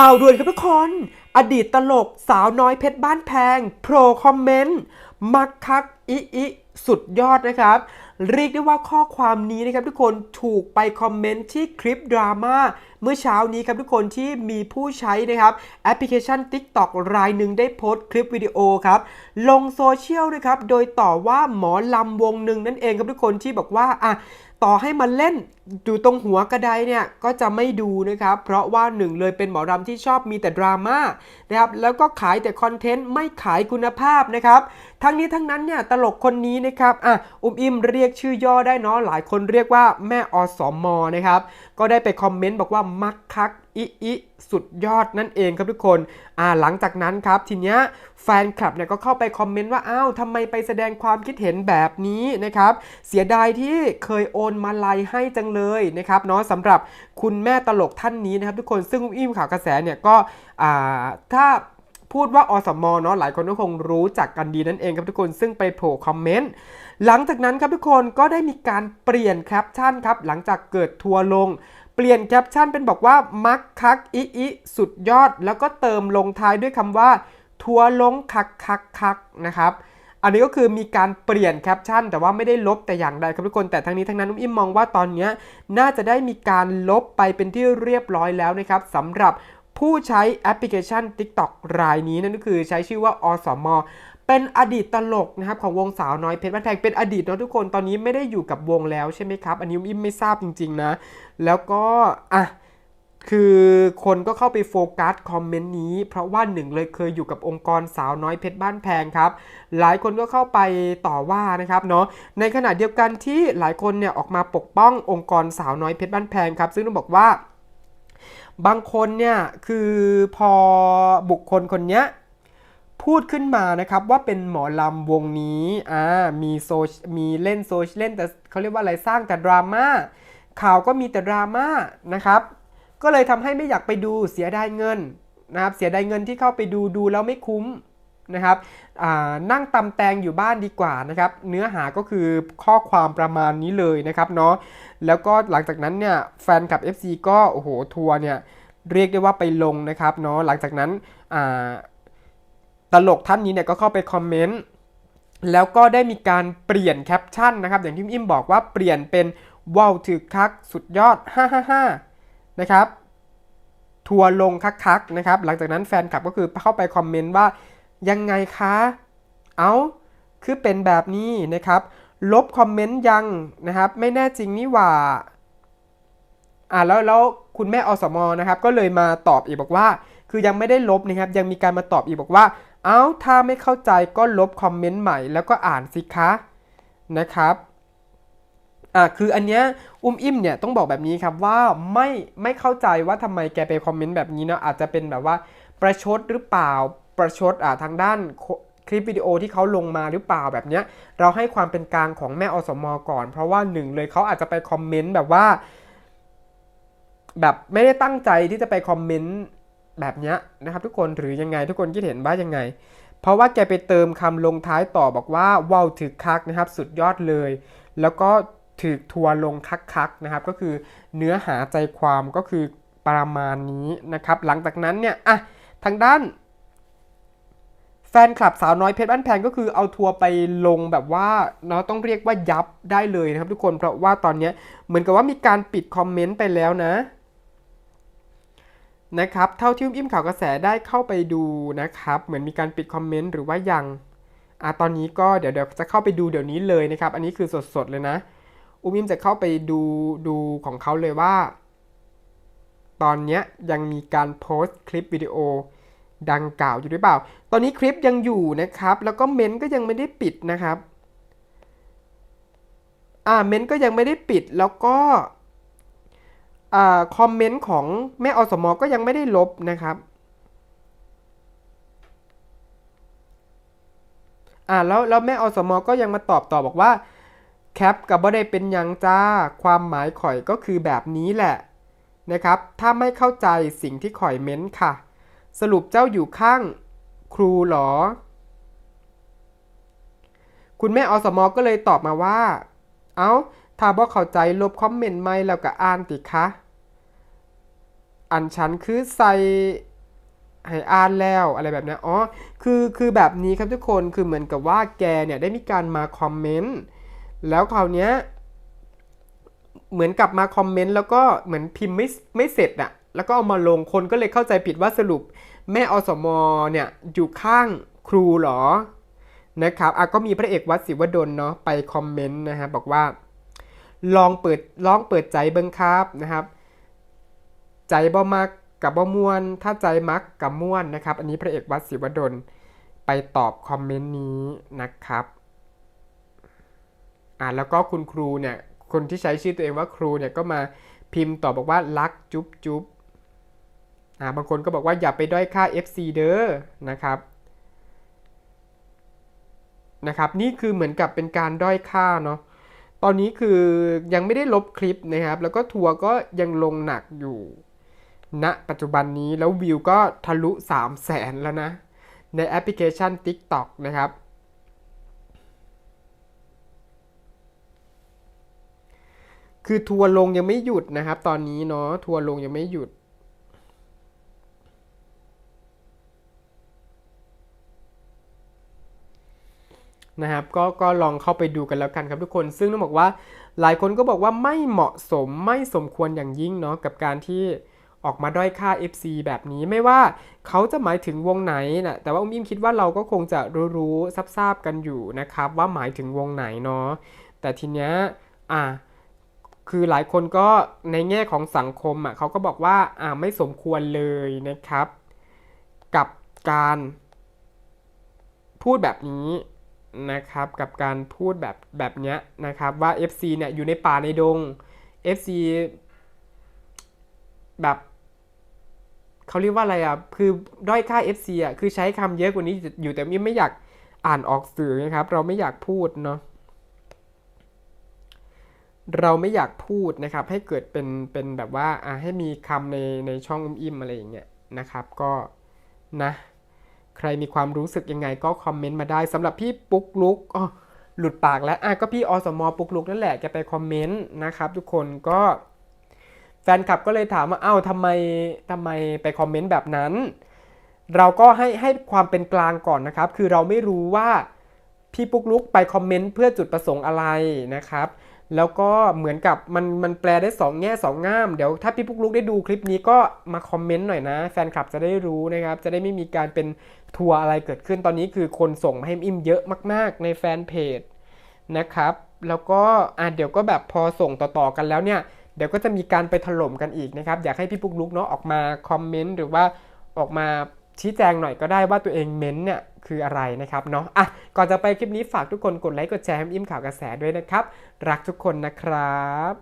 ข่าวด่วนครับทุกคน อดีตตลกสาวน้อยเพชรบ้านแพง โปรคอมเมนต์ มักคักอิอิสุดยอดนะครับ เรียกได้ว่าข้อความนี้นะครับทุกคนถูกไปคอมเมนต์ที่คลิปดราม่าเมื่อเช้านี้ครับทุกคนที่มีผู้ใช้นะครับแอปพลิเคชัน TikTok รายหนึ่งได้โพสต์คลิปวิดีโอครับลงโซเชียลนะครับโดยต่อว่าหมอลำวงหนึ่งนั่นเองครับทุกคนที่บอกว่าอะต่อให้มาเล่นอยู่ตรงหัวกระไดเนี่ยก็จะไม่ดูนะครับ เพราะว่าหนึ่งเลยเป็นหมอรำที่ชอบมีแต่ดราม่านะครับแล้วก็ขายแต่คอนเทนต์ไม่ขายคุณภาพนะครับ ทั้งนี้ทั้งนั้นเนี่ยตลกคนนี้นะครับอะอุ้มอิมเรียกชื่อย่อได้เนาะหลายคนเรียกว่าแม่อสมนะครับ ก็ได้ไปคอมเมนต์บอกว่ามักคักอิอิสุดยอดนั่นเองครับทุกคนอ่าหลังจากนั้นครับทีเนี้ยแฟนคลับเนี่ยก็เข้าไปคอมเมนต์ว่าอ้าวทำไมไปแสดงความคิดเห็นแบบนี้นะครับ เสียดายที่เคยโอนมาลัยให้จังเลยนะครับเนาะสำหรับคุณแม่ตลกท่านนี้นะครับทุกคนซึ่งอิ่มข่าวกระแสเนี่ยก็อ่าถ้าพูดว่าอสมเนาะหลายคนก็คงรู้จักกันดีนั่นเองครับทุกคนซึ่งไปโผล่คอมเมนต์หลังจากนั้นครับทุกคนก็ได้มีการเปลี่ยนแคปชั่นครับหลังจากเกิดทัวร์ลง เปลี่ยนแคปชั่นเป็นบอกว่า มักคักอิอิสุดยอด แล้วก็เติมลงท้ายด้วยคำว่า ทัวลงคักคักคักนะครับ อันนี้ก็คือมีการเปลี่ยนแคปชั่น แต่ว่าไม่ได้ลบแต่อย่างใดครับทุกคนแต่ทั้งนี้ทั้งนั้นนุ่มอิ่มมองว่าตอนนี้น่าจะได้มีการลบไปเป็นที่เรียบร้อยแล้วนะครับสำหรับผู้ใช้แอปพลิเคชัน TikTok รายนี้นั่นก็คือใช้ชื่อว่าอสม เป็นอดีตตลกนะครับของวงสาวน้อยเพชรบ้านแพงเป็นอดีตเนาะทุกคนตอนนี้ไม่ได้อยู่กับวงแล้วใช่ไหมครับ อันนี้อิ่มไม่ทราบจริง ๆ นะ แล้วก็อะคือคนก็เข้าไปโฟกัสคอมเมนต์นี้ เพราะว่าหนึ่งเลยเคยอยู่กับองค์กรสาวน้อยเพชรบ้านแพงครับ หลายคนก็เข้าไปต่อว่านะครับเนาะในขณะเดียวกันที่หลายคนเนี่ยออกมาปกป้ององค์กรสาวน้อยเพชรบ้านแพงครับ ซึ่งต้องบอกว่า บางคนเนี่ยคือพอบุคคลคนเนี้ย พูดขึ้นมานะครับว่าเป็นหมอลำวงนี้อ่ามีโซมีเล่นโซชเล่นแต่เขาเรียกว่าอะไรสร้างแต่ดราม่าข่าวก็มีแต่ดราม่านะครับ ก็เลยทำให้ไม่อยากไปดูเสียดายเงินนะครับเสียดายเงินที่เข้าไปดูดูแล้วไม่คุ้มนะครับอ่านั่งตำแตงอยู่บ้านดีกว่านะครับ เนื้อหาก็คือข้อความประมาณนี้เลยนะครับเนาะแล้วก็หลังจากนั้นเนี่ยแฟนคลับ FC ก็โอ้โหทัวร์เนี่ยเรียกได้ว่าไปลงนะครับเนาะหลังจากนั้นอ่า ตลกท่านนี้เนี่ยก็เข้าไปคอมเมนต์แล้วก็ได้มีการเปลี่ยนแคปชั่นนะครับ อย่างที่อิมบอกว่าเปลี่ยนเป็นว้าวถือคักสุดยอด 555 นะครับ ทัวร์ลงคักๆนะครับ หลังจากนั้นแฟนคลับก็คือเข้าไปคอมเมนต์ว่ายังไงคะ เอาคือเป็นแบบนี้นะครับ ลบคอมเมนต์ยังนะครับ ไม่แน่จริงนี่หว่า อ่าแล้วแล้วคุณแม่อสมนะครับ ก็เลยมาตอบอีกบอกว่า คือยังไม่ได้ลบนะครับ ยังมีการมาตอบอีกบอกว่า เอ้าถ้าไม่เข้าใจก็ลบคอมเมนต์ใหม่แล้วก็อ่านสิคะนะครับอ่าคืออันเนี้ยอุ้มอิ่มเนี่ยต้องบอกแบบนี้ครับว่าไม่ไม่เข้าใจว่าทำไมแกไปคอมเมนต์แบบนี้เนาะอาจจะเป็นแบบว่าประชดหรือเปล่าประชดอ่าทางด้านคลิปวิดีโอที่เขาลงมาหรือเปล่าแบบเนี้ยเราให้ความเป็นกลางของแม่อสมก่อน เพราะว่าหนึ่งเลยเขาอาจจะไปคอมเมนต์แบบว่า แบบไม่ได้ตั้งใจที่จะไปคอมเมนต์ แบบนี้นะครับทุกคนหรือยังไงทุกคนคิดเห็นว่ายังไง เพราะว่าแกไปเติมคำลงท้ายต่อบอกว่าว้าวถึกคักนะครับสุดยอดเลย แล้วก็ถึกทัวลงคักๆนะครับก็คือเนื้อหาใจความก็คือประมาณนี้นะครับหลังจากนั้นเนี่ยอะทางด้านแฟนคลับสาวน้อยเพชรบ้านแพงก็คือเอาทัวร์ไปลงแบบว่าเนาะต้องเรียกว่ายับได้เลยนะครับทุกคนเพราะว่าตอนนี้เหมือนกับว่ามีการปิดคอมเมนต์ไปแล้วนะ นะครับเท่าที่อิ่มข่าวกระแสได้เข้าไปดูนะครับเหมือนมีการปิดคอมเมนต์หรือว่ายังอะตอนนี้ก็เดี๋ยวเดี๋ยวจะเข้าไปดูเดี๋ยวนี้เลยนะครับ อันนี้คือสดๆเลยนะ อุ้มอิ่มจะเข้าไปดูดูของเขาเลยว่า ตอนเนี้ยยังมีการโพสต์คลิปวิดีโอดังกล่าวอยู่หรือเปล่า ตอนนี้คลิปยังอยู่นะครับ แล้วก็เมนต์ก็ยังไม่ได้ปิดนะครับ อ่าเมนต์ก็ยังไม่ได้ปิดแล้วก็ คอมเมนต์ของแม่อสมอก็ยังไม่ได้ลบนะครับอ่าแล้วแล้วแม่อสมอก็ยังมาตอบต่อบอกว่าแคปกับบ่ได้เป็นยังจ้าความหมายข่อยก็คือแบบนี้แหละนะครับ ถ้าไม่เข้าใจสิ่งที่ข่อยเม้นค่ะ สรุปเจ้าอยู่ข้างครูหรอ คุณแม่อสมอก็เลยตอบมาว่า เอา้า ถ้าบ่เข้าใจลบคอมเมนต์ไม่แล้วก็อ่านติคะ อันฉันคือใส่ให้อ่านแล้วอะไรแบบนี้อ๋อคือคือแบบนี้ครับทุกคนคือเหมือนกับว่าแกเนี่ยได้มีการมาคอมเมนต์แล้วคราวเนี้ยเหมือนกับมาคอมเมนต์แล้วก็เหมือนพิมพ์ไม่ไม่เสร็จอะแล้วก็เอามาลงคนก็เลยเข้าใจผิดว่าสรุปแม่อสมเนี่ยอยู่ข้างครูเหรอนะครับอะก็มีพระเอกวัดศิวดลเนาะไปคอมเมนต์นะฮะบอกว่า ลองเปิดลองเปิดใจเบิ้งครับนะครับ ใจบ่มักกับบ่ม่วน ถ้าใจมักกับม่วนนะครับ อันนี้พระเอกวัดศิวดลไปตอบคอมเมนต์นี้นะครับอ่าแล้วก็คุณครูเนี่ยคนที่ใช้ชื่อตัวเองว่าครูเนี่ยก็มาพิมพ์ตอบบอกว่ารักจุ๊บจุ๊บอ่าบางคนก็บอกว่าอย่าไปด้อยค่า FC เด้อนะครับนะครับ นี่คือเหมือนกับเป็นการด้อยค่าเนาะ ตอนนี้คือยังไม่ได้ลบคลิปนะครับ แล้วก็ทัวร์ก็ยังลงหนักอยู่ณนะปัจจุบันนี้แล้ววิวก็ทะลุ 3 0 0แสนแล้วนะ ในแอปพลิเคชัน TikTok นะครับ คือทัวร์ลงยังไม่หยุดนะครับ ตอนนี้เนาะทัวร์ลงยังไม่หยุด นะครับก็ก็ลองเข้าไปดูกันแล้วกันครับทุกคน ซึ่งต้องบอกว่าหลายคนก็บอกว่าไม่เหมาะสมไม่สมควรอย่างยิ่งเนาะกับการที่ออกมาด้อยค่า FC แบบนี้ไม่ว่าเขาจะหมายถึงวงไหนนะแต่ว่าอุ้มอิมคิดว่าเราก็คงจะรู้ๆทราบๆกันอยู่นะครับว่าหมายถึงวงไหนเนาะแต่ทีเนี้ยอะคือหลายคนก็ในแง่ของสังคมอะเขาก็บอกว่าอ่าไม่สมควรเลยนะครับ กับการพูดแบบนี้ นะครับกับการพูดแบบแบบเนี้ยนะครับว่า FC เนี่ยอยู่ในป่าในดง FC แบบเขาเรียกว่าอะไรอะคือด้อยค่า FC อะคือใช้คำเยอะกว่านี้อยู่แต่ไม่อยากอ่านออกสื่อนะครับ เราไม่อยากพูดเนาะเราไม่อยากพูดนะครับ ให้เกิดเป็นเป็นแบบว่าอะให้มีคำในในช่องอุ้มอิ่มอะไรอย่างเงี้ยนะครับ ก็นะ ใครมีความรู้สึกยังไงก็คอมเมนต์มาได้สำหรับพี่ปุ๊กลุกอ๋อหลุดปากแล้วอะก็พี่อสมอปุ๊กลุกนั่นแหละแกไปคอมเมนต์นะครับ ทุกคนก็แฟนคลับก็เลยถามว่าเอ้าทำไมทำไมไปคอมเมนต์แบบนั้น เราก็ให้ให้ความเป็นกลางก่อนนะครับ คือเราไม่รู้ว่าพี่ปุ๊กลุกไปคอมเมนต์เพื่อจุดประสงค์อะไรนะครับ แล้วก็เหมือนกับมันมันแปลได้สองแง่สองง่าม เดี๋ยวถ้าพี่ปุ๊กลุกได้ดูคลิปนี้ก็มาคอมเมนต์หน่อยนะ แฟนคลับจะได้รู้นะครับ จะได้ไม่มีการเป็น ทัวร์อะไรเกิดขึ้นตอนนี้คือคนส่งมาให้อิมเยอะมาก ๆ ในแฟนเพจนะครับ แล้วก็อะเดี๋ยวก็แบบพอส่งต่อๆกันแล้วเนี่ย เดี๋ยวก็จะมีการไปถล่มกันอีกนะครับ อยากให้พี่ปุ๊กลุกเนาะออกมาคอมเมนต์หรือว่าออกมาชี้แจงหน่อยก็ได้ว่าตัวเองเม้นต์เนี่ยคืออะไรนะครับเนาะอะก่อนจะไปคลิปนี้ฝากทุกคนกดไลค์กดแชร์ให้อิมข่าวกระแสด้วยนะครับ รักทุกคนนะครับ